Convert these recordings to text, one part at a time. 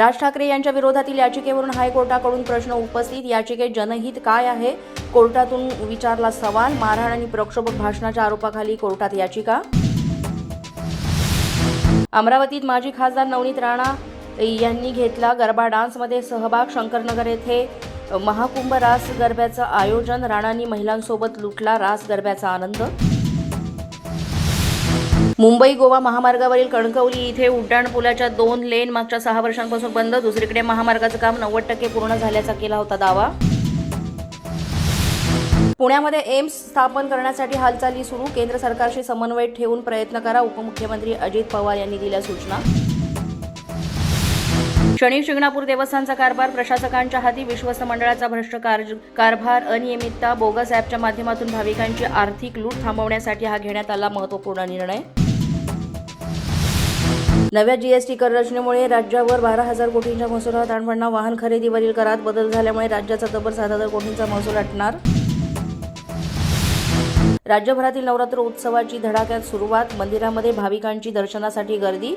राज ठाकरे यांच्या विरोधातील याचिकेवरून हायकोर्टाकडून प्रश्न उपस्थित. याचिकेत जनहित काय आहे? कोर्टातून विचारला सवाल. मारहाण आणि प्रक्षोभक भाषणाच्या आरोपाखाली कोर्टात याचिका. अमरावतीत माजी खासदार नवनीत राणा यांनी घेतला गरबा डान्समध्ये सहभाग. शंकरनगर येथे महाकुंभ रास गरब्याचं आयोजन. राणांनी महिलांसोबत लुटला रास गरब्याचा आनंद. मुंबई गोवा महामार्गावरील कणकवली इथे उड्डाणपुलाच्या दोन लेन मागच्या सहा वर्षांपासून बंद. दुसरीकडे महामार्गाचं काम नव्वद टक्के पूर्ण झाल्याचा केला होता दावा. पुण्यामध्ये एम्स स्थापन करण्यासाठी हालचाली सुरू. केंद्र सरकारशी समन्वय ठेवून प्रयत्न करा उपमुख्यमंत्री अजित पवार यांनी दिल्या सूचना. शनी शिंगणापूर देवस्थानचा कारभार प्रशासकांच्या हाती. विश्वस्त मंडळाचा भ्रष्ट कारभार अनियमितता बोगस ॲपच्या माध्यमातून भाविकांची आर्थिक लूट थांबवण्यासाठी हा घेण्यात आला महत्त्वपूर्ण निर्णय. नव्या जीएसटी कर रचनेमुळे राज्यावर बारा हजार कोटींच्या महसुलात ताण पडणार वाहन खरेदीवरील करात बदल झाल्यामुळे राज्याचा तब्बल सात हजार कोटींचा महसूल अटणार राज्यभरातील नवरात्र उत्सवाची धडाक्यात सुरुवात मंदिरामध्ये भाविकांची दर्शनासाठी गर्दी.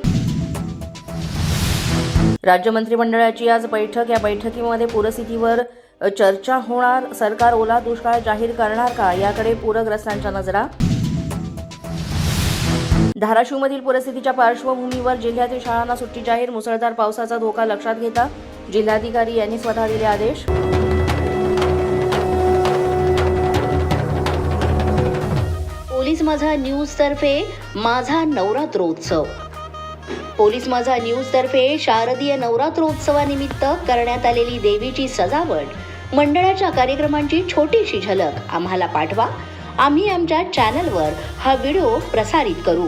राज्य मंत्रिमंडळाची आज बैठक. या बैठकीमध्ये पूरस्थितीवर चर्चा होणार. सरकार ओला दुष्काळ जाहीर करणार का? याकडे पूरग्रस्तांच्या नजरा. धाराशिवमधील परिस्थितीच्या पार्श्वभूमीवर जिल्ह्यातील शाळांना सुट्टी जाहीर मुसळधार पावसाचा धोका लक्षात घेता जिल्हाधिकारी यांनी स्वतः दिले आदेश पोलीस माझा न्यूज तर्फे माझा नवरात्रोत्सव. पोलीस माझा न्यूज तर्फे शारदीय नवरात्रोत्सवानिमित्त करण्यात आलेली देवीची सजावट मंडळाच्या कार्यक्रमांची छोटीशी झलक आम्हाला पाठवा. आम्ही आमच्या चॅनलवर हा व्हिडिओ प्रसारित करू.